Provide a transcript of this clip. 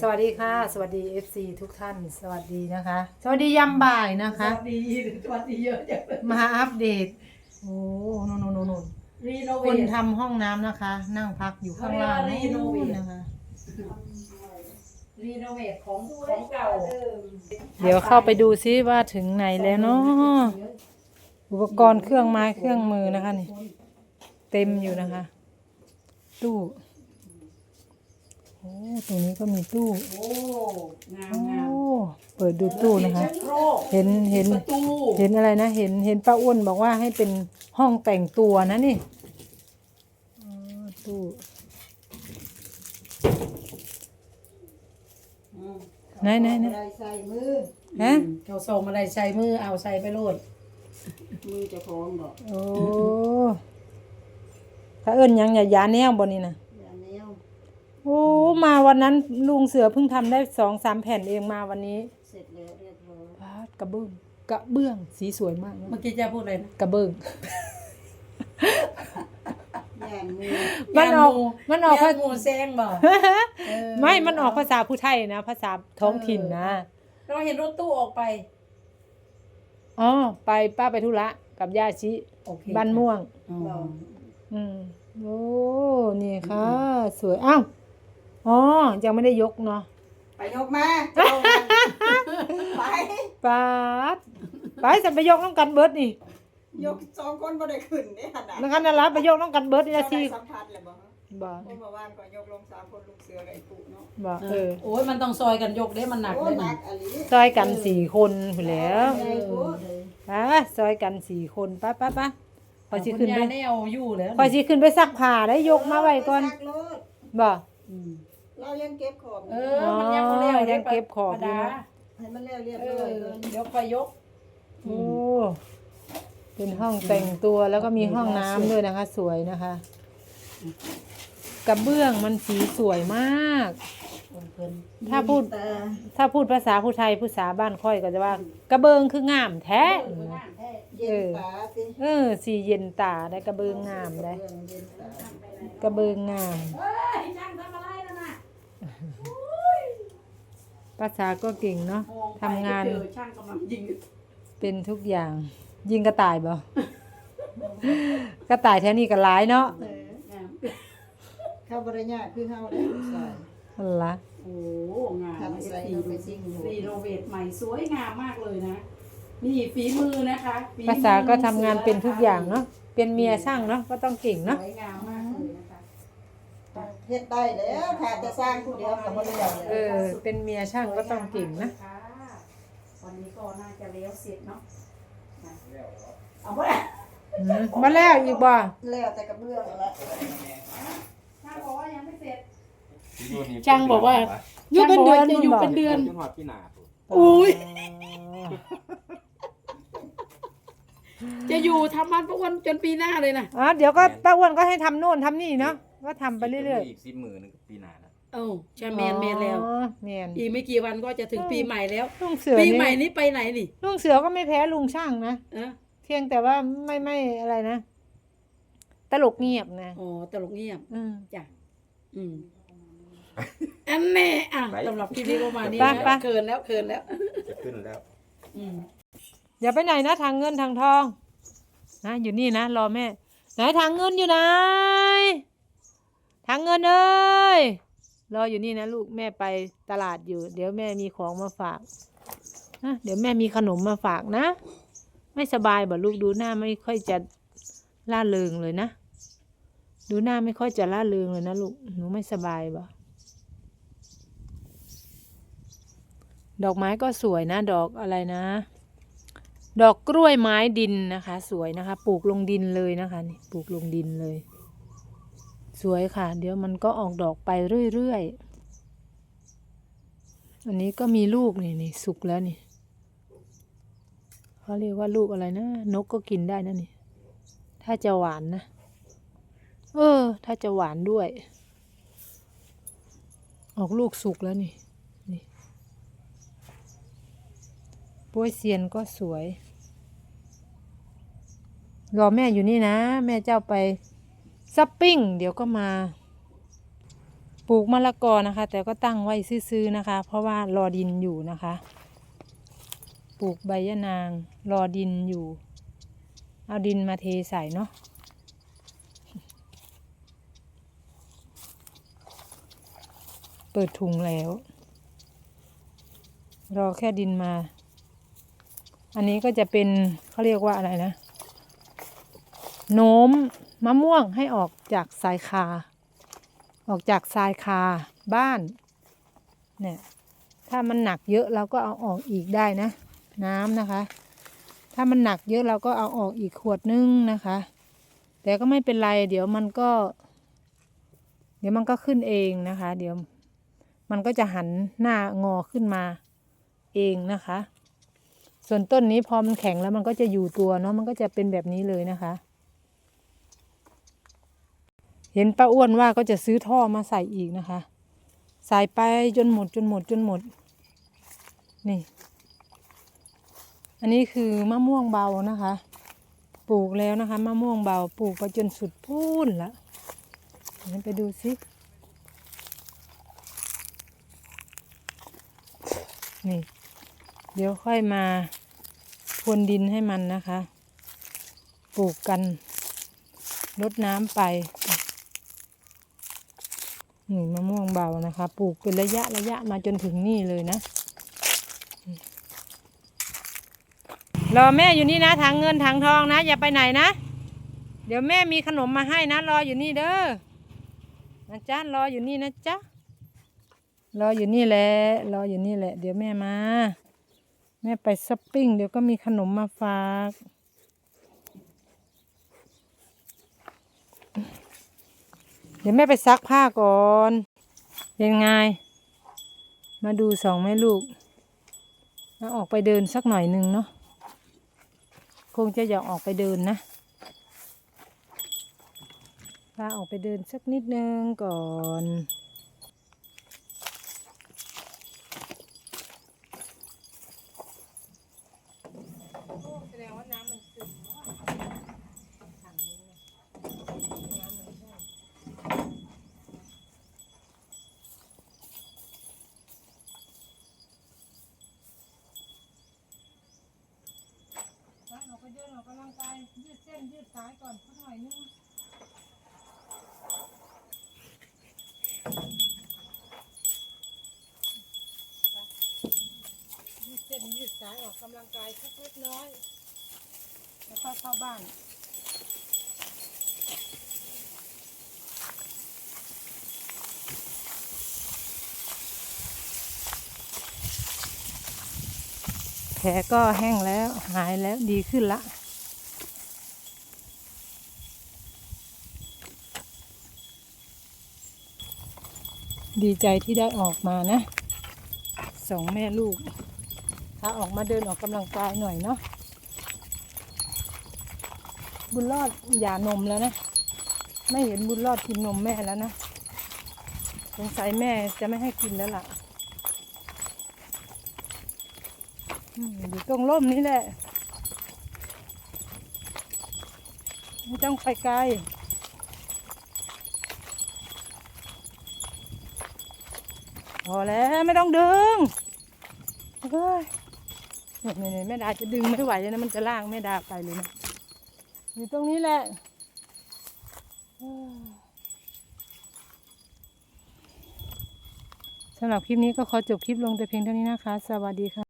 สวัสดีค่ะ สวัสดี FC ทุกท่าน สวัสดีนะคะ สวัสดียามบ่ายนะคะสวัสดีสวัสดีเยอะจังเลยมาอัปเดต โอ้นู่นนู่นนู่นนู่นรีโนเวคนท ทำห้องน้ำนะคะ นั่งพักอยู่ข้างล่างเขาเรียกว่ารีโนเวทนะคะ รีโนเวทของของเก่าเดี๋ยวเข้าไปดูซิว่าถึงไหนแล้วเนาะอุปกรณ์เครื่องไม้เครื่องมือนะคะนี่ เต็มอยู่นะคะ ตู้ โอ้ ตรงนี้ก็มีตู้ โอ้งามโอ้ งามเปิดดูตู้นะคะชักโครกเห็นเห็น ประตูเห็นอะไรนะ เห็นเห็นป้าอ้วนบอกว่าให้เป็นห้องแต่งตัวนะนี่อ๋อตู้ไหนไหนไหนอะไรใส่มือ ฮะ เขาส่งอะไรใส่มือเอาใส่ไปโลดมือเจะพร้าขอมบอกโอ้ ถ้าเอิ้นหยังอย่ายาแนวบนนี่นะอย่าแนว โอ้มาวันนั้นลุงเสือเพิ่งทำได้สองสามแผ่นเองมาวันนี้เสร็จแล้วเรียบร้อยพาดกระเบื้องกระเบื้องสีสวยมากนะเมื่อกี้จะพูดอะไรนะ กระเบื้อง ย่างมือมันออกมันออกภาภาษาหมูแซงบ่เออ ไม่มันออกภาษาผู้ไทยนะ ภาษาท้องถิ่นนะเราเห็นรถตู้ออกไปอ๋อไปป้าไปธุระกับย่าชิโอเคบ้านม่วง อ๋อเราอืมโอ้นี่ค่ะ สวยอ้าว อ๋อ ยังไม่ได้ยกเนาะ ไปยกมาเจ้าไปปาดไปจะไปยกน้องกันเบิร์ดนี่ยกสองคนบ่ได้ขึ้นนี่ขนาดนักกันนั่นละไปยกน้องกันเบิร์ดนี่เจ้านะได้สิสัมผัสเลยบ่บ่เมื่อวานก็ยกลงสามคนลูกเสือกับไอ้ปู่เนาะบ่เออโอ้ยมันต้องซอยกันยกเด้มันหนักโอ้เลยหนันะกอะลิซอยกันสี่คนอยู่แล้วใหญ่โพดเลยไปซอยกันสี่คนไป้าป้าป้าคอยสิขึ้นไปคุณยายแนวอยู่แล้วคอยสิขึ้นไปซักผ้าได้ยกมาไว้ก่อนซัรถบ่อืม เรายังเก็บของเออมันยังบ่แล้วอ๋อยังเก็บของอยู่ประดานะ ให้มันแล้วเรียบเอร้ออยก่อนเดี๋ยวค่อยยก โอ้เป็นห้องแต่งตัวแล้วก็มีห้องน้ำด้วยนะคะ สวยนะคะกระเบื้องมันสีสวยมาก ถ้าพูด ตาถ้าพูดภาษาผู้ไทยภาษาบ้านค่อยก็จะว่ากระเบิงคืองามแท้ เย็นตาสิเออสีเย็นตาได้กระเบิงงามได้เรื่องเย็นตากระเบิงงาม เฮ้ยช่างทำอะไรนั่นน่ะ ภาษาก็เก่งเนาะมองไปทำงานเจอช่างกำลังยิงเป็นทุกอย่าง ยิงกระต่ายบ่ กระต่ายแถวนี้ก็หลายเนาะเออเข้าบริญญากคือเข้าแล้วผู้ชาย นั่นละโอ้งามทำใส่ลงไปซิ่งหัวรีโนเวทใหม่สวยงามมากเลยนะนี่ฝีมือนะคะฝีมือภาษาก็ทำงานเป็นทุกอย่างเนาะเป็นเมียช่างเนาะก็ต้องเก่งสเนาะวยงามมากเลยนะคะ เฮ็ดได้แล้วค่ะจะสร้างผู้เดียวกับบ่ได้เออ เป็นเมียช่างก็ต้องเก่งนะค่วันนี้ก็น่าจะแล้วเสร็จเนาะนะเอาไปอืมมาแล้วอีกบ่แล้วแต่กระเบื้องละช่างบอกว่ายังไม่เสร็จช่างบอกว่า อยู่เป็นเดือนจะอยู่บ่เป็นเดือนจนหอดพี่นาพุ่นอุ้ยจะอยู่ทำบ้านประวันจนปีหน้าเลยนะอ๋อเดี๋ยวก็ป้าอ้วนก็ให้ทำโน่นทำนี่เนาะ ก็ทำไปเรื่อยอีกสิบหมื่นหนึงปีหนาแล้วเอ้าใช่ๆแมนแมนแล้ว อ๋อแมนอีกไม่กี่วันก็จะถึงปีใหม่แล้ว ลุงเสือปีใหม่นี่นี้ไปไหนนี่ลุงเสือก็ไม่แพ้ลุงช่างนะเอะเพียงแต่ว่าไม่ไม่อะไรนะ ตลกเงียบนะอ๋อตลกเงียบ อืม จ้ะ อืม อันแน่อะสำหรับคลิปนี้ก็มานี่ไป นะไปเกินแล้วเกินแล้ว จะขึ้นแล้ว อืม อย่าไปไหนนะทางเงินทางทอง นะอยู่นี่นะรอแม่ไหนทางเงินอยู่ไหน ทางเงินเอ้ยรออยู่นี่นะลูกแม่ไปตลาดอยู่ เดี๋ยวแม่มีของมาฝากนะเดี๋ยวแม่มีขนมมาฝากนะ ไม่สบายบ่ลูกดูหน้าไม่ค่อยจะล่าเริงเลยนะ ดูหน้าไม่ค่อยจะล่าเริงเลยนะลูกหนูไม่สบายบ่ดอกไม้ก็สวยนะ ดอกอะไรนะ ดอกกล้วยไม้ดินนะคะ สวยนะคะ ปลูกลงดินเลยนะคะนี่ปลูกลงดินเลย สวยค่ะ เดี๋ยวมันก็ออกดอกไปเรื่อยๆ อันนี้ก็มีลูกนี่นี่สุกแล้วนี่เขาเรียกว่าลูกอะไรนะ นกก็กินได้นะนี่ ถ้าจะหวานนะ เออ ถ้าจะหวานด้วย ออกลูกสุกแล้วนี่นี่โป้ยเซียนก็สวย รอแม่อยู่นี่นะ แม่เจ้าไป ซัปปิ้งเดี๋ยวก็มาปลูกมะละกอนะคะ แต่ก็ตั้งไว้ซื่อๆนะคะ เพราะว่ารอดินอยู่นะคะ ปลูกใบยะนาง รอดินอยู่ เอาดินมาเทใส่เนาะเปิดถุงแล้ว รอแค่ดินมา อันนี้ก็จะเป็นเขาเรียกว่าอะไรนะ โน้ม มะม่วงให้ออกจากสายคา ออกจากทรายคาบ้านเนี่ยถ้ามันหนักเยอะเราก็เอาออกอีกได้นะ น้ำนะคะ ถ้ามันหนักเยอะเราก็เอาออกอีกขวดนึงนะคะ แต่ก็ไม่เป็นไร เดี๋ยวมันก็ เดี๋ยวมันก็ขึ้นเองนะคะ เดี๋ยวมันก็จะหันหน้างอขึ้นมาเองนะคะ ส่วนต้นนี้พอมันแข็งแล้วมันก็จะอยู่ตัวเนาะมันก็จะเป็นแบบนี้เลยนะคะ เห็นป้าอ้วนว่าก็จะซื้อท่อมาใส่อีกนะคะ ใส่ไปจนหมดจนหมดจนหมด นี่ อันนี้คือมะม่วงเบานะคะ ปลูกแล้วนะคะมะม่วงเบาปลูกไปจนสุดพูนละเดี๋ยวไปดูสินี่ เดี๋ยวค่อยมาพรวนดินให้มันนะคะ ปลูกกันลดน้ำไป นี่มะม่วงเบานะคะ ปลูกเป็นระยะระยะมาจนถึงนี่เลยนะ รอแม่อยู่นี่นะถังเงินถังทองนะ อย่าไปไหนนะ เดี๋ยวแม่มีขนมมาให้นะ รออยู่นี่เด้อนะจ๊ะรออยู่นี่นะจ๊ะรออยู่นี่แหละรออยู่นี่แหละ เดี๋ยวแม่มา แม่ไปช้อปปิ้งเดี๋ยวก็มีขนมมาฝาก เดี๋ยวแม่ไปซักผ้าก่อน เป็นไง มาดูสองแม่ลูกแล้วออกไปเดินสักหน่อยหนึ่งเนาะ คงจะอยากออกไปเดินนะพาออกไปเดินสักนิดนึงก่อน แสดงว่าน้ำมันซึมถังนี้นะน้ำมันแห้งไปออกไปเดินออกกำลังกายยืดเส้ายก่อนสักหน่อยนึงยืดเส้นยืดสายออกกำลังกายสักเล็กน้อย แล้วค่อยเข้าบ้านแผลก็แห้งแล้วหายแล้วดีขึ้นละ ดีใจที่ได้ออกมานะสองแม่ลูกถ้าออกมาเดินออกกำลังกายหน่อยเนาะบุญรอดหย่านมแล้วนะ ไม่เห็นบุญรอดกินนมแม่แล้วนะสงสัยแม่จะไม่ให้กินแล้วล่ะอืมอยู่ตรงร่มนี้แหละ ไม่ต้องไปไกล พอแล้วไม่ต้องดึงเฮ้ยนี่นี่แม่ดาจะดึงไม่ไหวแล้วนะมันจะล่างแม่ดาไปเลยนะอยู่ตรงนี้แหละสำหรับคลิปนี้ก็ขอจบคลิปลงแต่เพียงเท่านี้นะคะ สวัสดีค่ะ